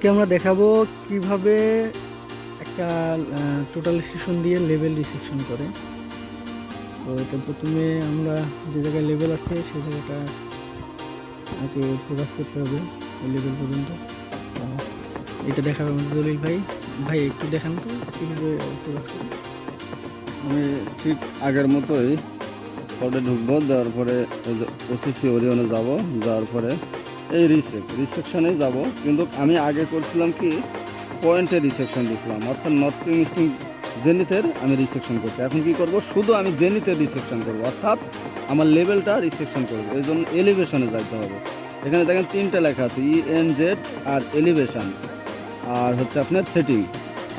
আজকে আমরা দেখাবো কীভাবে একটা টোটাল সেকশন দিয়ে লেভেল রিসেকশন করে। তো এটা প্রথমে আমরা যে জায়গায় লেভেল আছে সেই জায়গাটা আগে প্রকাশ করতে হবে ওই লেভেল পর্যন্ত এটা দেখাবে আমাদের দলিল ভাই। ভাই, একটু দেখান তো কীভাবে ফোকাস করে। আমি ঠিক আগের মতোই ঢুকবো, দেওয়ার পরে ওসিসি ওরিয়নে যাব, যাওয়ার পরে এই রিসেক রিসেকশনে যাব। কিন্তু আমি আগে করছিলাম কি পয়েন্টে রিসেপশন দিয়েছিলাম অর্থাৎ নর্থ ইস্টিং জেনিথের আমি রিসেপশন করছি। এখন কি করব? শুধু আমি জেনিথের রিসেপশন করব। অর্থাৎ আমার লেভেলটা রিসেপশন করব। এই জন্য এলিভেশনে যাইতে হবে। এখানে দেখেন তিনটা লেখা আছে ই এন জেড আর এলিভেশন আর হচ্ছে আপনার সেটিং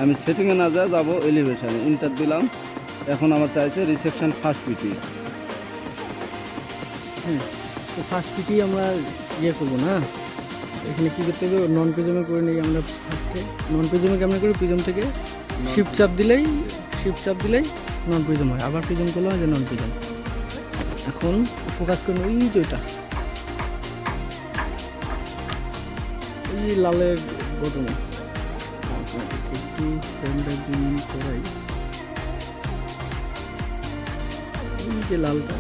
আমি সেটিংয়ে না যা, যাব এলিভেশনে ইন্টার দিলাম। এখন আমার চাইছে রিসেপশন ফার্স্ট পিটি হ্যাঁ তো ফার্স্ট পিটি আমরা ইয়ে করব না? এখানে কী করতে হবে? নন প্রিজমে করে নিই আমরা ফার্স্টে নন প্রিজমে কেমন করে? প্রিজম থেকে শিফট চাপ দিলেই শিফট চাপ দিলেই নন প্রিজম হয়। আবার প্রিজম করলে হয় যে নন প্রিজম এখন ফোকাস করব ওই যে ওইটা। ওই লালের বটমে একটু জুম করাই এই যে লালটা।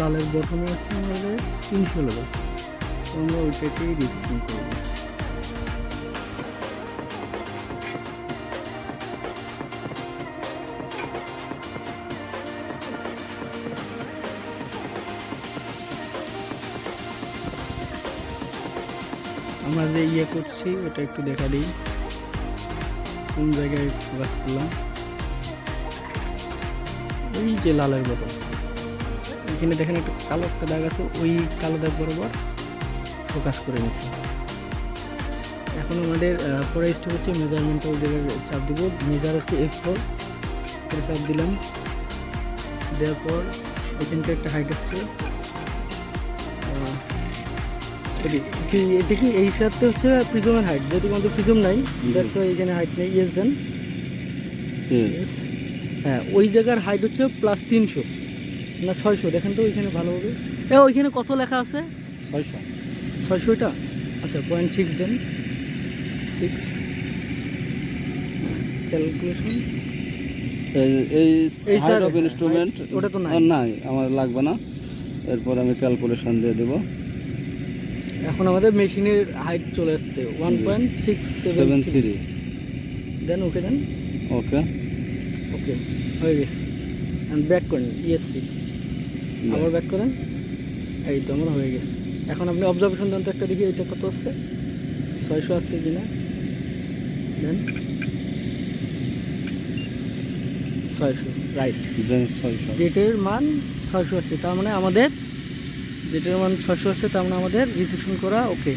লালের বটমে হচ্ছে আমাদের তিনশো লেভেল আমরা ওইটাকেই রিসেকশন করব। আমরা যে ইয়ে করছি, ওটা একটু দেখা দিই। কোন জায়গায় ফোকাস করলাম? ওই যে লালের বটম এখানে দেখেন একটু কালো একটা দাগ আছে ওই কালো দাগ বরাবর ফোকাস করে নিচ্ছি। এখন আমাদের পরে স্টেপ হচ্ছে মেজারমেন্টটা ওই জায়গায় চাপ দিব। মেজার হচ্ছে এক্স ফোর চাপ দিলাম। দেওয়ার পর এখানটা একটা হাইট হচ্ছে আহ, এটা কি এই সাথে হচ্ছে প্রিজমের হাইট যেহেতু আমাদের প্রিজম নাই দ্যাটস ওয়াই এখানে হাইট নেই। ইয়েস দেন হ্যাঁ ওই জায়গার হাইট হচ্ছে প্লাস তিনশো। না ছয়শো। দেখেন তো ওইখানে ভালোভাবে এ ওইখানে কত লেখা আছে? ছয়শো। ছয়শোটা? আচ্ছা point six then. Six calculation এই অফ ইনস্ট্রুমেন্ট ওটা তো নাই। নাই আমার লাগবে না। এরপর আমি ক্যালকুলেশন দিয়ে দেবো। এখন আমাদের মেশিনের হাইট চলে আসছে। One point six seven seven three then okay then. Okay okay হয়ে গেছে। ব্যাক করেন ইএসসি আবার ব্যাক করেন। এই তো আমার হয়ে গেছে। এখন আপনি অবজারভেশন দেন তো একটা দেখি এটা কত আসছে ছয়শো আসছে কিনা? দেন। ছয়শো রাইট ছয়শো জেটের মান ছয়শো আসছে তার মানে আমাদের জেটের মান ছয়শো আসছে তার মানে আমাদের রিসেপশন করা ওকে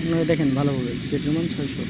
আপনারা দেখেন ভালোভাবে জেটের মান ছয়শো।